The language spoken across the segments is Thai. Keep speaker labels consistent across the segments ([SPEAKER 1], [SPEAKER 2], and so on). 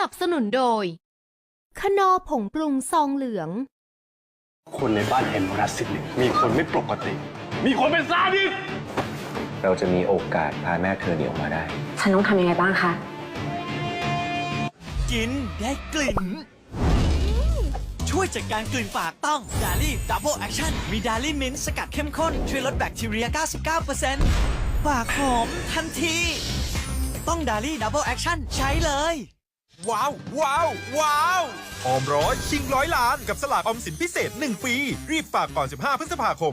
[SPEAKER 1] นับสนุนโดยคนอผงปรุงซองเหลือง
[SPEAKER 2] คนในบ้านเอ็มรัสซิลิกมีคนไม่ปกติ มีคนเป็นซาดิส
[SPEAKER 3] เราจะมีโอกาสพาแม่เธอหนีออกมาได้
[SPEAKER 4] ฉันต้องทำยังไงบ้างคะ
[SPEAKER 5] กินได้กลิ่น ช่วยจัดการกลิ่นปากต้องดาลี่ดับเบิลแอคชั่นมีดาลี่มินต์สกัดเข้มข้น ช่วยลดแบคทีเรีย 99%ปากหอมทันที ต้องดาลี่ดับเบิลแอคชั่นใช้เลย
[SPEAKER 6] ว้าว ว้าว ว้าวออมร้อยชิงร้อยล้าน กับสลากออมสินพิเศษ 1 ปี รีบฝากก่อน 15 พฤษภาคม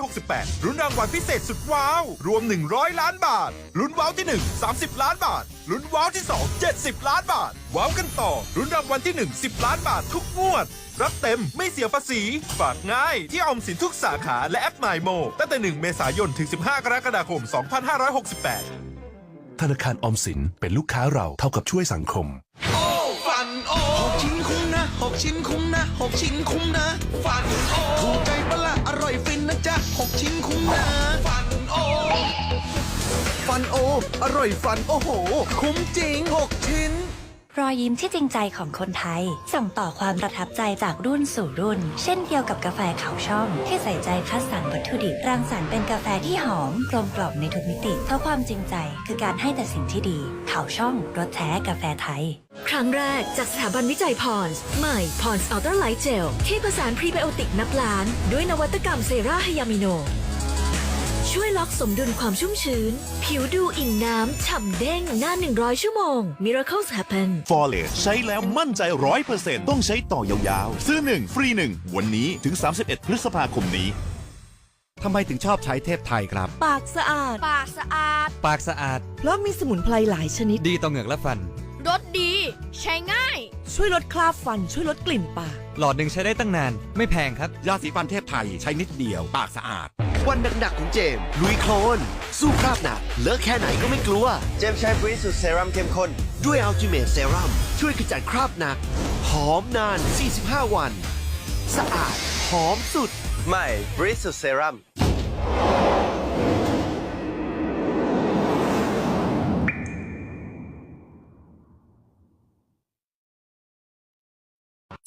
[SPEAKER 6] 2568 รุ้นรางวัลพิเศษสุดว้าว รวม 100 ล้านบาท ลุ้นว้าวที่ 1 30 ล้านบาท ลุ้นว้าวที่ 2 70 ล้านบาท ว้าวกันต่อลุ้นรางวัลที่ 1 10 ล้านบาททุกงวด รับเต็มไม่เสียภาษี ฝากง่ายที่ออมสินทุกสาขาและแอป m มโมตั้งแต่ 1 เมษายน ถึง 15 กรกฎาคม 2568
[SPEAKER 7] ธนาคารออมสินเป็นลูกค้าเราเท่ากับช่วยสังคม
[SPEAKER 8] 6 ชิ้นคุ้มนะ 6 ชิ้นคุ้มนะฟันโอถูกใจปะละอร่อยฟินนะจ๊ะ 6 ชิ้นคุ้มนะฟันโอฟันโอ อร่อยฟันโอ้โห คุ้มจริง 6 ชิ้น
[SPEAKER 9] รอยยิ้มที่จริงใจของคนไทย ส่งต่อความประทับใจจากรุ่นสู่รุ่น เช่นเดียวกับกาแฟเขาช่อง ที่ใส่ใจคัดสรรวัตถุดิบรังสรรค์เป็นกาแฟที่หอมกลมกล่อมในทุกมิติเพราะความจริงใจคือการให้แต่สิ่งที่ดี เขาช่องรสแท้กาแฟไทย
[SPEAKER 10] ครั้งแรกจากสถาบันวิจัยพรส์ใหม่พรส์อัลตร้าไลท์เจลที่ผสานพรีไบโอติกนับล้าน ด้วยนวัตกรรมเซราไฮยามิโน ช่วยล็อกสมดุลความชุ่มชื้น ผิวดูอิ่มน้ำ ฉ่ำเด้งนาน100 ชั่วโมง Miracles happen
[SPEAKER 11] ฟอร์เรสใช้แล้วมั่นใจร้อยเปอร์เซ็นต์ต้องใช้ต่อยาวๆ ซื้อ 1 ฟรี 1 วันนี้ถึง 31 พฤษภาคมนี้
[SPEAKER 8] ทำไมถึงชอบใช้เทพไทยครับ
[SPEAKER 10] ปากสะอาด
[SPEAKER 1] ปากสะอาด
[SPEAKER 5] ปากสะอาด
[SPEAKER 10] เพราะมีสมุนไพรหลายชนิด
[SPEAKER 5] ดีต่อเหงือกและฟัน
[SPEAKER 1] รสดี ใช้ง่าย
[SPEAKER 10] ช่วยลดคราบฟันช่วยลดกลิ่นปาก
[SPEAKER 5] หลอดหนึ่งใช้ได้ตั้งนาน ไม่แพงครับ
[SPEAKER 8] ยาสีฟันเทพไทยใช้นิดเดียว ปากสะอาด วันหนักๆของเจมส์ลุยโคลน สู้คราบหนักเลอะแค่ไหนก็ไม่กลัว
[SPEAKER 2] เจมส์ใช้บริสุทธิ์เซรั่มเข้มข้น
[SPEAKER 8] ด้วยอัลติเมทเซรั่มช่วยขจัดคราบหนัก หอมนาน 45 วัน สะอาดหอมสุด
[SPEAKER 2] ใหม่บริสุทธิ์เซรั่ม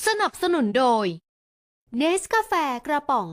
[SPEAKER 1] สนับสนุนโดย เนสกาแฟกระป๋อง